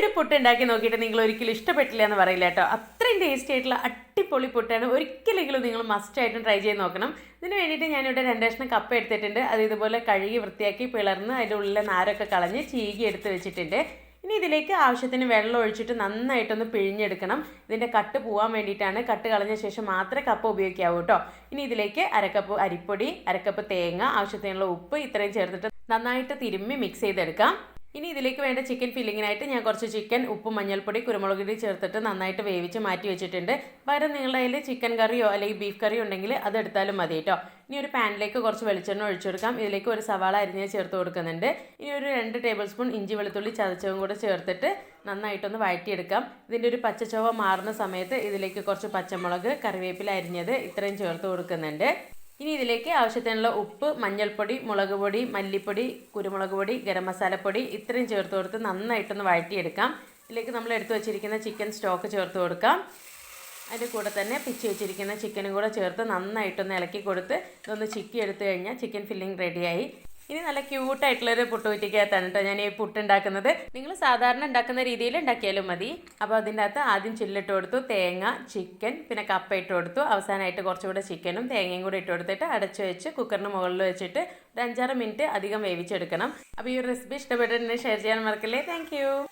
ഒരു പുട്ട് ഉണ്ടാക്കി നോക്കിയിട്ട് നിങ്ങൾ ഒരിക്കലും ഇഷ്ടപ്പെട്ടില്ല എന്ന് പറയില്ല കേട്ടോ. അത്രയും ടേസ്റ്റി ആയിട്ടുള്ള അടിപൊളി പുട്ടാണ്. ഒരിക്കലെങ്കിലും നിങ്ങൾ മസ്റ്റ് ആയിട്ടും ട്രൈ ചെയ്ത് നോക്കണം. ഇതിന് വേണ്ടിയിട്ട് ഞാനിവിടെ രണ്ട് കഷ്ണം കപ്പ എടുത്തിട്ടുണ്ട്. അത് ഇതുപോലെ കഴുകി വൃത്തിയാക്കി പിളർന്ന് അതിന്റെ ഉള്ളിലെ നാരൊക്കെ കളഞ്ഞ് ചീകി എടുത്ത് വെച്ചിട്ടുണ്ട്. ഇനി ഇതിലേക്ക് ആവശ്യത്തിന് വെള്ളം ഒഴിച്ചിട്ട് നന്നായിട്ടൊന്ന് പിഴിഞ്ഞെടുക്കണം. ഇതിന്റെ കട്ട് പോകാൻ വേണ്ടിയിട്ടാണ്. കട്ട് കളഞ്ഞ ശേഷം മാത്രമേ കപ്പ് ഉപയോഗിക്കാവൂ കേട്ടോ. ഇനി ഇതിലേക്ക് അരക്കപ്പ് അരിപ്പൊടി അരക്കപ്പ് തേങ്ങ ആവശ്യത്തിനുള്ള ഉപ്പ് ഇത്രയും ചേർത്തിട്ട് നന്നായിട്ട് തിരുമ്മി മിക്സ് ചെയ്തെടുക്കാം. ഇനി ഇതിലേക്ക് വേണ്ട ചിക്കൻ ഫില്ലിങ്ങിനായിട്ട് ഞാൻ കുറച്ച് ചിക്കൻ ഉപ്പും മഞ്ഞൾപ്പൊടി കുരുമുളക് പൊടി ചേർത്തിട്ട് നന്നായിട്ട് വേവിച്ച് മാറ്റി വെച്ചിട്ടുണ്ട്. പകരം നിങ്ങളുടെ കയ്യിൽ ചിക്കൻ കറിയോ അല്ലെങ്കിൽ ബീഫ് കറിയോ ഉണ്ടെങ്കിൽ അത് എടുത്താലും മതി കേട്ടോ. ഇനി ഒരു പാനിലേക്ക് കുറച്ച് വെളിച്ചെണ്ണ ഒഴിച്ചു കൊടുക്കാം. ഇതിലേക്ക് ഒരു സവാള അരിഞ്ഞ് ചേർത്ത് കൊടുക്കുന്നുണ്ട്. ഇനി ഒരു രണ്ട് ടേബിൾ സ്പൂൺ ഇഞ്ചി വെളുത്തുള്ളി ചതച്ചതും കൂടെ ചേർത്തിട്ട് നന്നായിട്ടൊന്ന് വഴറ്റിയെടുക്കാം. ഇതിന്റെ ഒരു പച്ചച്ചൊവ മാറുന്ന സമയത്ത് ഇതിലേക്ക് കുറച്ച് പച്ചമുളക് കറിവേപ്പില അരിഞ്ഞത് ഇത്രയും ചേർത്ത് കൊടുക്കുന്നുണ്ട്. ഇനി ഇതിലേക്ക് ആവശ്യത്തിനുള്ള ഉപ്പ് മഞ്ഞൾപ്പൊടി മുളക് പൊടി മല്ലിപ്പൊടി കുരുമുളക് പൊടി ഗരം മസാലപ്പൊടി ഇത്രയും ചേർത്ത് കൊടുത്ത് നന്നായിട്ടൊന്ന് വഴറ്റിയെടുക്കാം. ഇതിലേക്ക് നമ്മൾ എടുത്തു വെച്ചിരിക്കുന്ന ചിക്കൻ സ്റ്റോക്ക് ചേർത്ത് കൊടുക്കാം. അതിന്റെ കൂടെ തന്നെ പിച്ചി വെച്ചിരിക്കുന്ന ചിക്കനും കൂടെ ചേർത്ത് നന്നായിട്ടൊന്ന് ഇളക്കി കൊടുത്ത് ഇതൊന്ന് ചിക്കി എടുത്തു കഴിഞ്ഞാൽ ചിക്കൻ ഫില്ലിംഗ് റെഡിയായി ഇനി നല്ല ക്യൂട്ടായിട്ടുള്ളൊരു പുട്ടുകുറ്റിക്കകത്താണ് കേട്ടോ ഞാൻ ഈ പുട്ട് ഉണ്ടാക്കുന്നത് നിങ്ങൾ സാധാരണ ഉണ്ടാക്കുന്ന രീതിയിൽ ഉണ്ടാക്കിയാലും മതി. അപ്പോൾ അതിന്റെ അകത്ത് ആദ്യം ചില്ലിട്ട് കൊടുത്തു തേങ്ങ ചിക്കൻ പിന്നെ കപ്പ ഇട്ട് കൊടുത്തു. അവസാനമായിട്ട് കുറച്ചുകൂടെ ചിക്കനും തേങ്ങയും കൂടെ ഇട്ട് കൊടുത്തിട്ട് അടച്ചു വെച്ച് കുക്കറിന് മുകളിൽ വെച്ചിട്ട് ഒരു അഞ്ചാറ് മിനിറ്റ് അധികം വേവിച്ചെടുക്കണം. അപ്പോൾ ഈ ഒരു റെസിപ്പി ഇഷ്ടപ്പെട്ടിട്ടുണ്ടെങ്കിൽ ഷെയർ ചെയ്യാൻ മറക്കല്ലേ. താങ്ക്